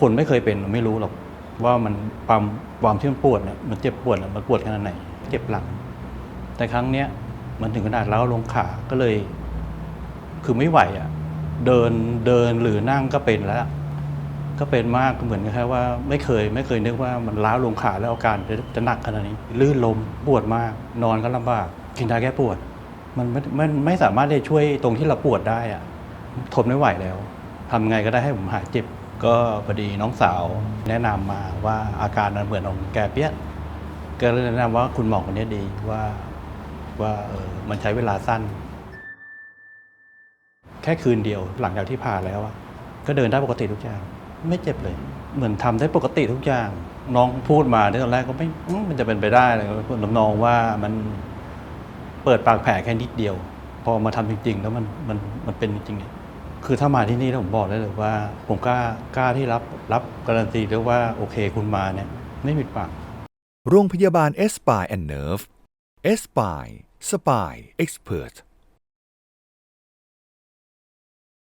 คนไม่เคยเป็นไม่รู้หรอกว่ามันความความที่มันปวดเนี่ยมันเจ็บปวดมันปวดขนาดไหน เจ็บหลัง แต่ครั้งเนี้ยมันถึงขนาดเล้าวลงขาก็เลย คือไม่ไหวอะ เดินเดินหรือนั่งก็เป็นแล้ว ก็เป็นมากเหมือนกับแค่ว่า ไม่เคย ไม่เคยนึกว่ามันล้าลงขาแล้วอาการจะจะหนักขนาดนี้ ลื่นลมปวดมาก นอนก็ลำบากกินยาแก้ปวด มันไม่ไม่ไม่สามารถที่จะช่วยตรงที่เราปวดได้อะทนไม่ไหวแล้วทำไงก็ได้ให้ผมหายเจ็บ ก็พอดีน้องสาวแนะนำมาว่าอาการมันเหมือนของแกเปี้ยนก็เลยแนะนำว่าคุณหมอคนนี้ดีว่าว่าเออมันใช้เวลาสั้น แค่คืนเดียวหลังจากที่ผ่าแล้วอะก็เดินได้ปกติทุกอย่าง ไม่เจ็บเลย เหมือนทำได้ปกติทุกอย่าง น้องพูดมาในตอนแรกก็ไม่อืมมันจะเป็นไปได้เลยพูดน้องว่ามันเปิดปากแผลแค่นิดเดียว พอมาทำจริง ๆ แล้วมันมันมันเป็นจริงๆ คือถ้ามาที่นี่แล้วผมบอกได้เลยว่า ผมกล้ากล้าที่รับรับการันตีได้ว่าโอเคคุณมาเนี่ยไม่ผิดหวังโรงพยาบาลเอสปายแอนเนิร์ฟเอสปายสปายเอ็กซ์เพรส